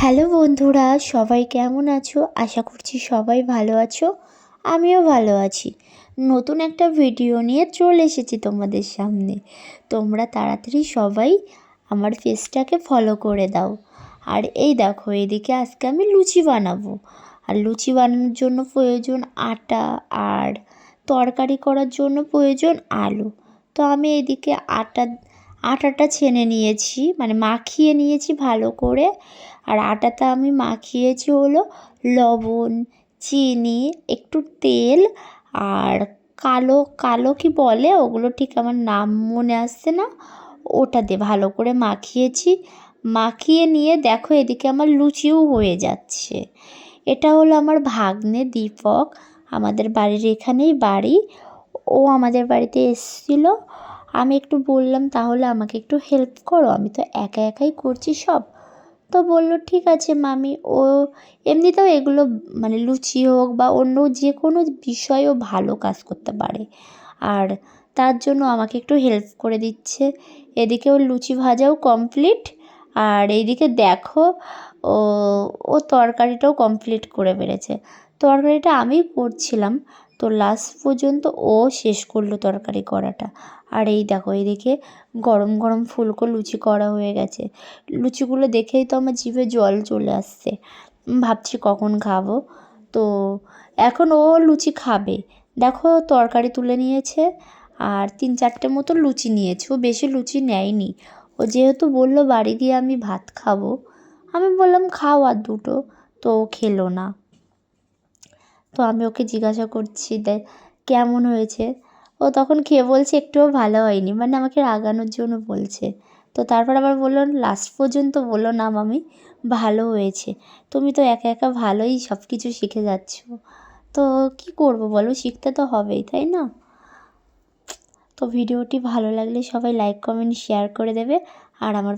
Hello বন্ধুরা, সবাই কেমন আছো? আশা করছি সবাই ভালো আছো, আমিও ভালো আছি। নতুন একটা ভিডিও নিয়ে চলে এসেছি তোমাদের সামনে। তোমরা তাড়াতাড়ি সবাই আমার ফেসটাকে ফলো করে দাও। আর এই দেখো, এদিকে আজকে আমি লুচি বানাবো। আর লুচি বানানোর জন্য প্রয়োজন আটা আর তরকারি করার জন্য প্রয়োজন আলু। তো আমি এদিকে আটা আটাটা ছেনে নিয়েছি মানে মাখিয়ে নিয়েছি ভালো করে। আর আটাটা আমি মাখিয়েছি হলো লবণ, চিনি, একটু তেল আর কালো কালো কি বলে? ওগুলো ঠিক আমার নাম মনে আসছে না। ওটা দিয়ে ভালো করে মাখিয়েছি। মাখিয়ে নিয়ে দেখো এদিকে আমার লুচিও হয়ে যাচ্ছে। এটা হলো আমার ভাগ্নে দীপক, আমাদের বাড়ির এখানেই বাড়ি। ও আমাদের বাড়িতে এসেছিল। আমি একটু বললাম, তাহলে আমাকে একটু হেল্প করো, আমি তো একা একাই করছি সব। তো বলল, ঠিক আছে মামি। ও এমনিতেও এগুলো মানে লুচি হোক বা অন্য যে কোনো বিষয়েও ভালো কাজ করতে পারে। আর তার জন্য আমাকে একটু হেল্প করে দিচ্ছে। এদিকে ওর লুচি ভাজাও কমপ্লিট আর এইদিকে দেখো, ও ও তরকারিটাও কমপ্লিট করে বেড়েছে তরকারিটা আমি করছিলাম। তো লাস্ট পর্যন্ত ও শেষ করল তরকারি করাটা। আর এই দেখো এইদিকে গরম গরম ফুলকো লুচি করা হয়ে গেছে। লুচিগুলো দেখেই তো আমার জিভে জল চলে আসছে। ভাবছি কখন খাব। তো এখন ও লুচি খাবে। দেখো, তরকারি তুলে নিয়েছে আর তিন চারটে মতো লুচি নিয়েছে। ও বেশি লুচি নেয়নি। ও যেহেতু বলল, বাড়ি গিয়ে আমি ভাত খাব। আমি বললাম, খাও আর দুটো। তো ও খেলো না। তো আমি ওকে জিজ্ঞাসা করছি, দেখ, কেমন হয়েছে? ও তখন খেয়ে বলছে, একটুও ভালো হয়নি। মানে আমাকে রাগানোর জন্য বলছে। তো তারপর আবার বলল লাস্ট পর্যন্ত বলল না মামি, ভালো হয়েছে। তুমি তো একা একা ভালোই সব কিছু শিখে যাচ্ছ। তো কি করব বলো, শিখতে তো হবেই, তাই না? তো ভিডিওটি ভালো লাগলে সবাই লাইক কমেন্ট শেয়ার করে দেবে। আর আমার